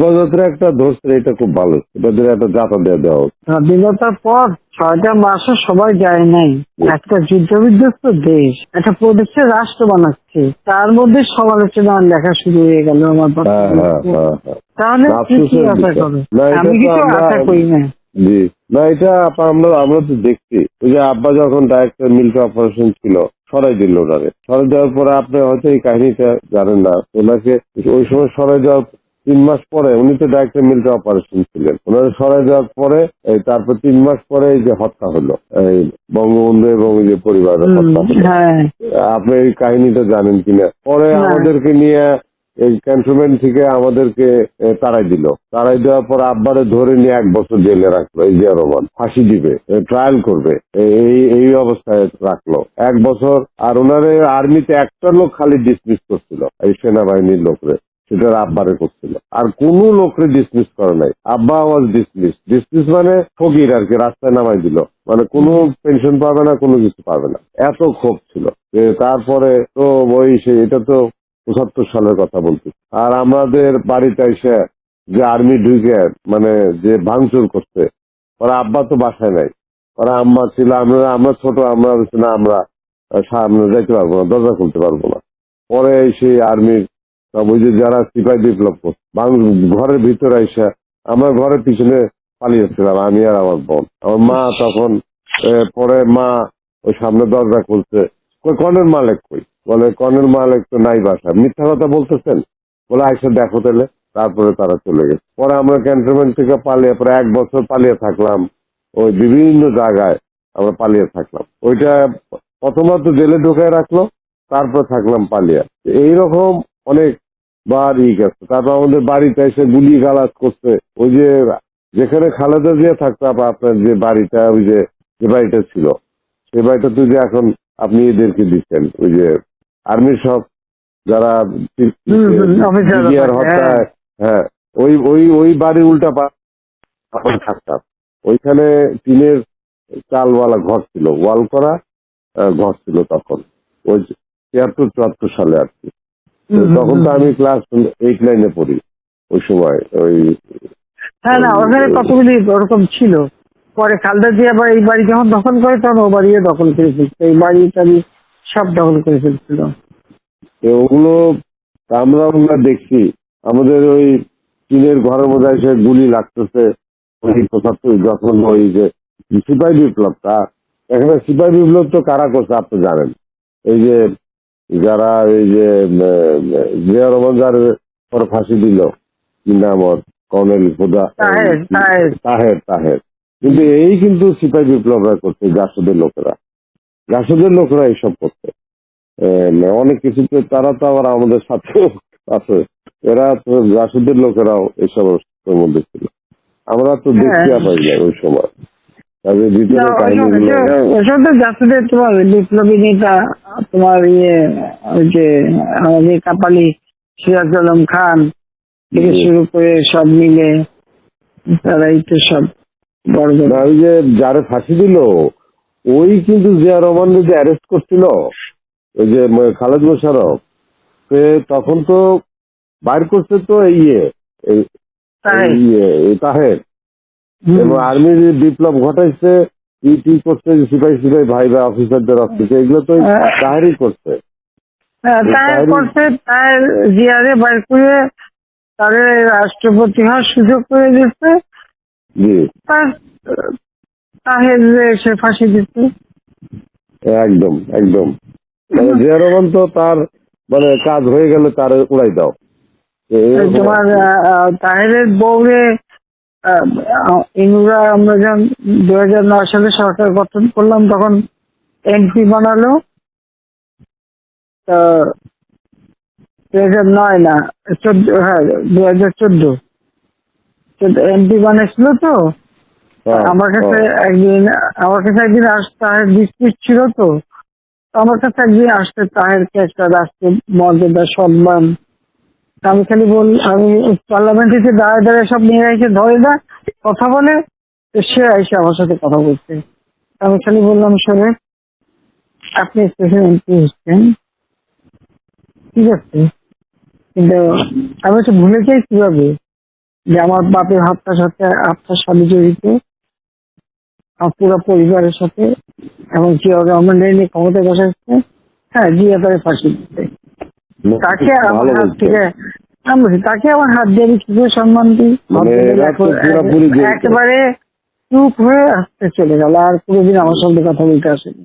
কক্সবাজারে একটা ধরছে এটা খুব ভালো। এটা দিয়ে একটা যাতা দিয়ে দেওয়া উচিত। স্বাধীনতার পর ছয়টা মাসও সবাই যায় নাই। একটা যুদ্ধ বিধ্বস্ত দেশ একটা প্রদেশের রাষ্ট্র বানাচ্ছে। তার মধ্যে সমালোচনা লেখা শুরু হয়ে গেল আমার। হ্যাঁ হ্যাঁ হ্যাঁ হ্যাঁ। তাহলে কি আশা আমি কিছু আশা করি না। জি। না এটা আমরা আমরা তো দেখছি। ওই যে আব্বা যখন ডাইরেক্টর মিল্ক অপারেশন ছিল সরাই দিল ওনারে। সরাই দেওয়ার পরে আপনি হয়তো এই কাহিনীটা জানেন না। ওনাকে ওই সময় সরাই দেওয়ার তিন মাস পরে উনি তো ডাইরেক্টর মিল্ক অপারেশন ছিলেন। ওনারে সরাই দেওয়ার পরে এই তারপর তিন মাস পরে এই যে হত্যা হলো এই বঙ্গবন্ধু এবং যে পরিবারের হত্যা হলো। হ্যাঁ। আপনি এই কাহিনীটা জানেন কিনা? পরে আমাদেরকে নিয়ে এই ক্যান্টনমেন্ট থেকে আমাদেরকে তাড়াই দিল। তাড়াই দেওয়ার পর আব্বারে ধরে নিয়ে এক বছর জেলে রাখল এই জিয়া রহমান। ফাঁসি দিবে ট্রায়াল করবে এই এই অবস্থায় রাখল। এক বছর আর ওনারে আর্মিতে একটা লোক খালি ডিসমিস করছিল এই সেনাবাহিনীর লোকরে। সেটা আব্বারে করছিল। আর কোন লোকরে ডিসমিস করে নাই। আব্বা ওয়াজ ডিসমিস ডিসমিস মানে ফকির আর কি রাস্তায় নামাই দিল। মানে কোনো পেনশন পাবে না, কোনো কিছু পাবে না। এত ক্ষোভ ছিল তারপরে তো ওই এটা তো পঁচাত্তর সালের কথা বলছি। আর আমাদের বাড়িতে এসে যে আর্মি ঢুকে মানে যে ভাঙচুর করছে, ওরা আব্বা তো বাসায় নাই। ওরা আম্মা ছিল, আমরা আমরা ছোট, আমরা না, আমরা, সামনে যাইতে পারব না, দরজা খুলতে পারব না। পরে সেই আর্মির ওই যে যারা সিপাই বিপ্লব ঘরের ভিতরে এসে আমার ঘরের পিছনে পালিয়েছিলাম আমি আর আমার বোন। আমার মা তখন পরে মা ওই সামনে দরজা খুলছে। কর্নেল মালিক কই? বলে কর্নেল মালিক তো নাই বাসা মিথ্যা কথা বলতেছেন? বলে, আইসা দেখো তাহলে। তারপরে তারা চলে গেছে। পরে আমরা ক্যান্টনমেন্ট থেকে পালিয়ে পরে এক বছর পালিয়ে থাকলাম। ওই বিভিন্ন জায়গায় আমরা পালিয়ে থাকলাম। ওইটা প্রথমত জেলে ঢুকায় রাখল, তারপর থাকলাম পালিয়ে। এইরকম অনেক ই গেছে। তারপর আমাদের বাড়িতে এসে গুলি গালাজ করছে। ওই যে যেখানে খালেদা জিয়া থাকতো আপনার যে বাড়িটা ওই যে যে বাড়িটা ছিল সেই বাড়িটা তো যে এখন আপনি এদেরকে দিচ্ছেন ওই যে আর্মির সব যারা হত্যায় হ্যাঁ। ওই ওই ওই বাড়ির উল্টা থাকতাম। ওইখানে টিনের চালওয়ালা ঘর ছিল ওয়াল করা ঘর ছিল তখন। ওই তিয়াত্তর চুয়াত্তর সালে আর কি। তখন তো আমি ক্লাস এইট নাইনে পড়ি ওই সময় ওই হ্যাঁ না ওখানে কতগুলি ওরকম ছিল। পরে খালদা দিয়ে আবার এই বাড়ি যখন দখল করে তখন ও বাড়িও দখল করে ফেলছে। এই বাড়ি টাড়ি সব দখল করে ফেলছিল ওগুলো আমরা আমরা দেখছি। আমাদের ওই টিনের ঘরের মধ্যে এসে গুলি লাগতেছে। ওই পঁচাত্তর যখন ওই যে সিপাহী বিপ্লবটা এখানে সিপাহী বিপ্লব তো কারা করছে আপনি জানেন। এই যে যারা এই যে জিয়া রহমান যার পর ফাঁসি দিল কি নাম ওর? কর্নেল খোদা তাহের, তাহের। কিন্তু এই কিন্তু সিপাহী বিপ্লবরা করছে জাসদের লোকেরা। জাসদের লোকেরা এইসব করছে। অনেক কিছুতে তারা তো আবার আমাদের সাথে আছে। এরা তো জাসদের লোকেরাও এইসব মধ্যে ছিল। আমরা তো দেখতে হ্যাঁ। পাই না ওই সময়। তাদের ভিতরে না, ওসব- কাহিনীগুলো। ওসব- ওসব তো জাতীয় তোমার বিপ্লবী নেতা তোমার ইয়ে ওই যে আমাদের কাপালি সিরাজ আলম খান থেকে শুরু করে সব মিলে তারাই তো সব বড় ওই যে যারে ফাঁসি দিল ওই কিন্তু জিয়া রহমান যে অ্যারেস্ট করছিল ওই যে খালেদ মোশারফ সে তখন তো বাইর করছে তো ইয়ে এই ইয়ে তাহের। এবং আর্মির বিপ্লব ঘটাইছে ই টি করছে সিপাহী সিপাহী ভাই বা অফিসারদের অফিসে এগুলো তো হ্যাঁ। করছে। হ্যাঁ, করছে তার জিয়ারে বার করে তাদের রাষ্ট্রপতি হওয়ার সুযোগ করে দিচ্ছে তাহের সে ফাঁসি দিচ্ছে একদম একদম। জিয়া রহমান তো তার মানে কাজ হয়ে গেলে তার উড়াই দাও। তোমার তাহেরের বউরে আহ, আমরা যখন দু হাজার নয় সালে সরকার গঠন করলাম তখন এমপি বানালো। দু হাজার নয় না চোদ্দ হ্যাঁ দু হাজার চোদ্দ এমপি বানিয়েছিল তো। আমার কাছে। একদিন আমার কাছে একদিন তাহের ডিসপিউট ছিল তো আমার কাছে একদিন আসতে তাহেরকে একটা রাষ্ট্রীয় মর্যাদা সম্মান আমি খালি বল আমি পার্লামেন্টে যে দাঁড়ায় দাঁড়ায় সব নিয়ে এসে ধরে না কথা বলে সে এসে আমার সাথে কথা বলছে। আমি খালি বললাম শোনে আপনি স্পেশাল এমপি হচ্ছেন ঠিক আছে। কিন্তু আমি তো ভুলে যাই কীভাবে যে আমার বাপের হাতটার সাথে আপনার সাথে জড়িত আমার পুরো পরিবারের সাথে এবং জিয়া রহমান নিয়ে ক্ষমতায় বসাচ্ছে হ্যাঁ জিয়া তারে ফাঁসি দিতে। তাকে আমার থেকে আমি তাকে আমার হাত দিয়ে কি করে সম্মান দিই মানে একেবারে চুপ হয়ে আসতে চলে গেল আর কোনোদিন আমার সঙ্গে কথা বলতে আসেনি।